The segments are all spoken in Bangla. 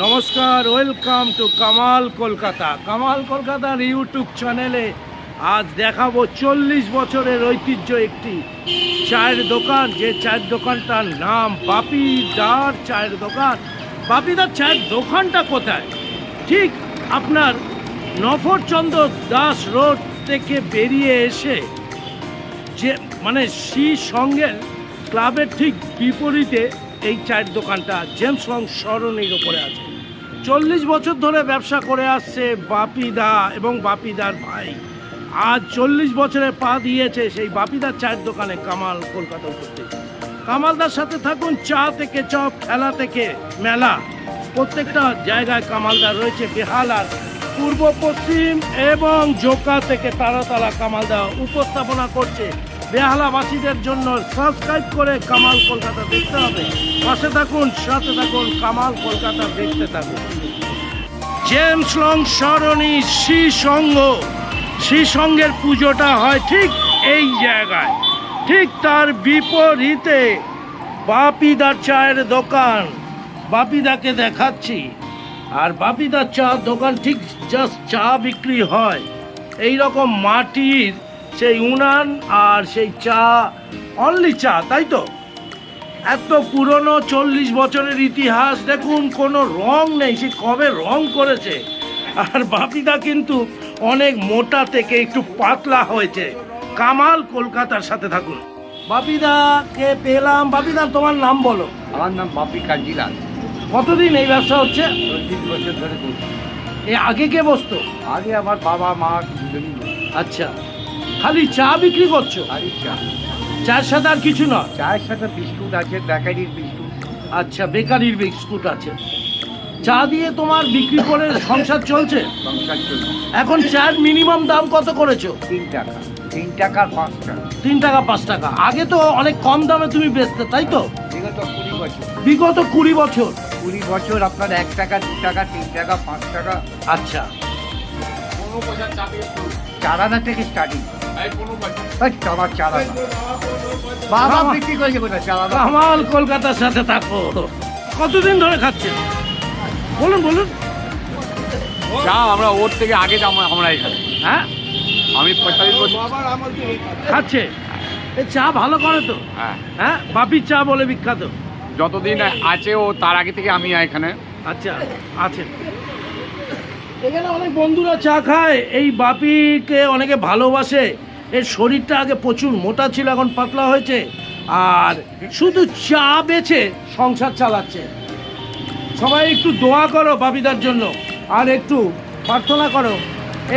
ওয়েলকাম টু কামাল কলকাতা কামাল কলকাতার ইউটিউব চ্যানেলে আজ দেখাবো চল্লিশ বছরের ঐতিহ্য একটি চায়ের দোকান। যে চায়ের দোকানটার নাম বাপিদার চায়ের দোকান। বাপিদার চায়ের দোকানটা কোথায়? ঠিক আপনার নফরচন্দ্র দাস রোড থেকে বেরিয়ে এসে যে মানে শ্রী সঙ্গের ক্লাবের ঠিক বিপরীতে এই চায়ের দোকানটা জেমস লং সরণির ওপরে আছে। চল্লিশ বছর ধরে ব্যবসা করে আসছে বাপিদা এবং বাপিদার ভাই। আজ চল্লিশ বছরে পা দিয়েছে সেই বাপিদার চায়ের দোকানে কামাল কলকাতা উপস্থিত। কামালদার সাথে থাকুন চা থেকে চপ, খেলা থেকে মেলা। প্রত্যেকটা জায়গায় কামালদার রয়েছে বেহালার পূর্ব পশ্চিম এবং জোকা থেকে তারাতলা কামালদা উপস্থাপনা করছে। বেহালাবাসীদের জন্য সাবস্ক্রাইব করে কামাল কলকাতা দেখতে হবে। পাশে থাকুন, সাথে থাকুন, কামাল কলকাতা দেখতে থাকুন। জেমস লং সরণি শ্রী সংঘ শ্রী সংঘের পুজোটা হয় ঠিক এই জায়গায়। ঠিক তার বিপরীতে বাপিদার চায়ের দোকান। বাপিদাকে দেখাচ্ছি। আর বাপিদার চা দোকান ঠিক জাস্ট চা বিক্রি হয়। এই রকম মাটির সেই উনান আর সেই চা অনলি চা তাই তো? এত পুরনো চল্লিশ বছরের ইতিহাস দেখুন কোনো রং নেই সে কবে রং করেছে? আর বাপিদা কিন্তু অনেক মোটা থেকে একটু পাতলা হয়েছে। কামাল কলকাতার সাথে থাকুন। বাপিদাকে পেলাম? বাপিদা তোমার নাম বলো। আমার নাম বাপি কাজিলাল কতদিন এই ব্যবসা হচ্ছে? বছর ধরে করছি এ আগে কে বসতো? আগে আমার বাবা মা দুজনই আচ্ছা। খালি চা বিক্রি করছ? আরে চা। চার সাথে আর কিছু না? চায়ের সাথে বিস্কুট আছে বেকারির বিস্কুট। আচ্ছা বেকারির বিস্কুট আছে। চা দিয়ে তোমার বিক্রি করে সংসার চলছে? সংসার চলছে। এখন চার মিনিমাম দাম কত করেছ? তিন টাকা। তিন টাকা পাঁচ টাকা। তিন টাকা পাঁচ টাকা। আগে তো অনেক কম দামে তুমি বেচতে তাই তো? বিগত কুড়ি বছর। বিগত কুড়ি বছর। কুড়ি বছর আপনার এক টাকা দু টাকা তিন টাকা পাঁচ টাকা। আচ্ছা। চারানা থেকে স্টার্টিং আমার চারানা বাবা বাবা। বিক্রি করেছে কোথায়? চারানা কামাল কলকাতার সাথে থাকো। কতদিন ধরে খাচ্ছেন? বলুন বলুন। চা আমরা ওর থেকে আগে আমরা এখানে। হ্যাঁ? আমি পঁয়তাল্লিশ বছর খাচ্ছে? এ চা ভালো করে তো। হ্যাঁ। হ্যাঁ? বাপির চা বলে বিখ্যাত। যতদিন আছে ও তার আগে থেকে আমি এখানে। আচ্ছা আছে এখানে অনেক বন্ধুরা চা খায়। এই বাপিকে অনেকে ভালোবাসে। এর শরীরটা আগে প্রচুর মোটা ছিল, এখন পাতলা হয়েছে। আর শুধু চা বেছে সংসার চালাচ্ছে। সবাই একটু দোয়া করো বাপিদার জন্য, আর একটু প্রার্থনা করো,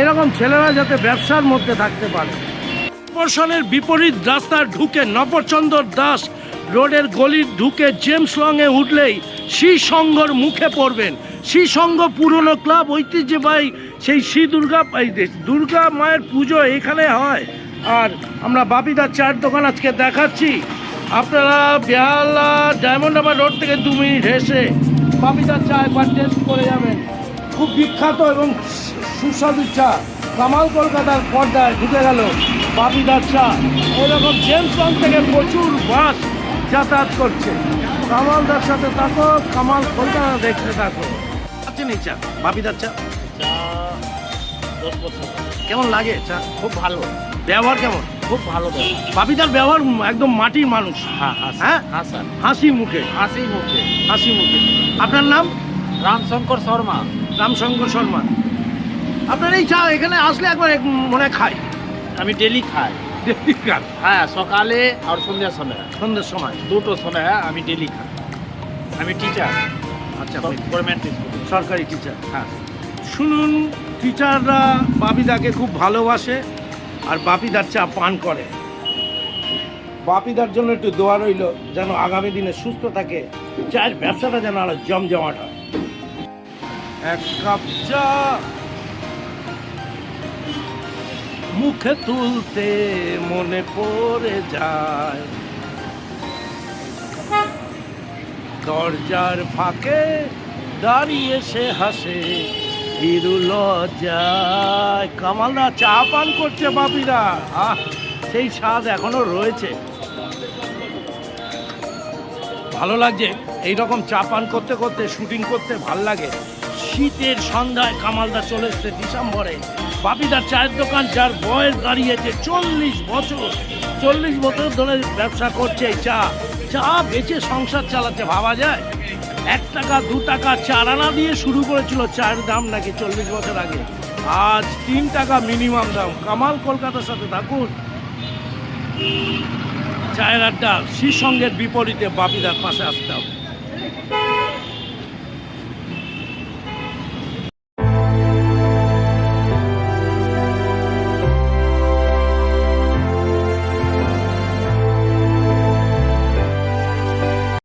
এরকম ছেলেরা যাতে ব্যবসার মধ্যে থাকতে পারে। প্রশনের বিপরীত রাস্তা ঢুকে নবচন্দ্র দাস রোডের গলির ঢুকে জেমস লংয়ে উঠলেই শ্রী শ্রীসংঘর মুখে পড়বেন। শ্রীসংঘ পুরনো ক্লাব ঐতিহ্যবাহী সেই শ্রী দুর্গা দুর্গা মায়ের পুজো এখানে হয়। আর আমরা বাপিদার চার দোকান আজকে দেখাচ্ছি। আপনারা বেহালা ডায়মন্ড হারবার রোড থেকে দু মিনিট হেসে বাপিদার চা একবার টেস্ট করে যাবেন। খুব বিখ্যাত এবং সুস্বাদু চা। কামাল কলকাতার পর্দায় ঢুকে গেল বাপিদার চা। এরকম জেমসন থেকে প্রচুর বাস যাতায়াত করছে। কামালদার সাথে থাকো, কামাল কলকাতা দেখতে থাকো। আচ্ছা নেই চা? বাপিদার চা? কেমন লাগে চা? খুব ভালো। ব্যবহার কেমন? খুব ভালো বাপিদার ব্যবহার একদম মাটির মানুষ। হ্যাঁ? হাসি মুখে। হাসি মুখে। হাসি মুখে। আপনার নাম? রামশঙ্কর শর্মা। রামশঙ্কর শর্মা। আপনার এই চা এখানে আসলে একবার মনে খাই। আমি ডেলি খাই। দেখি খান? হ্যাঁ সকালে আর সন্ধ্যার সময়। সন্ধ্যের সময়। দুটো সময় আমি ডেলি খাই। আমি টিচার। আচ্ছা গভর্নমেন্ট সরকারি টিচার হ্যাঁ। শুনুন টিচাররা বাপিদাকে খুব ভালোবাসে আর বাপিদার চা পান করে। বাপিদার জন্য একটু দোয়া রইল যেন আগামী দিনে সুস্থ থাকে। চায়ের ব্যবসাটা যেন আরও জমজমাট হয়। এক কাপ চা মুখে তুলতে মনে পড়ে যায়। দরজার ফাঁকে দাঁড়িয়ে সে হাসে। হিরু লজ্জায়। কামালদা চা পান করছে বাপিরা। আহ, সেই স্বাদ এখনও রয়েছে। ভালো লাগছে। এই রকম চা পান করতে করতে, শুটিং করতে ভালো লাগে। শীতের সন্ধ্যায় কামালদা চলে এসছে ডিসেম্বরে। বাপিদার চায়ের দোকান, যার বয়স দাঁড়িয়েছে চল্লিশ বছর। চল্লিশ বছর ধরে ব্যবসা করছে এই চা। চা বেঁচে সংসার চালাতে ভাবা যায়। এক টাকা, দু টাকা চার আনা দিয়ে শুরু করেছিল চায়ের দাম নাকি চল্লিশ বছর আগে। আজ তিন টাকা মিনিমাম দাম। কামাল কলকাতার সাথে থাকুন। চায়ের আড্ডা শ্রীসঙ্গের বিপরীতে বাপিদার পাশে আসতে হবে।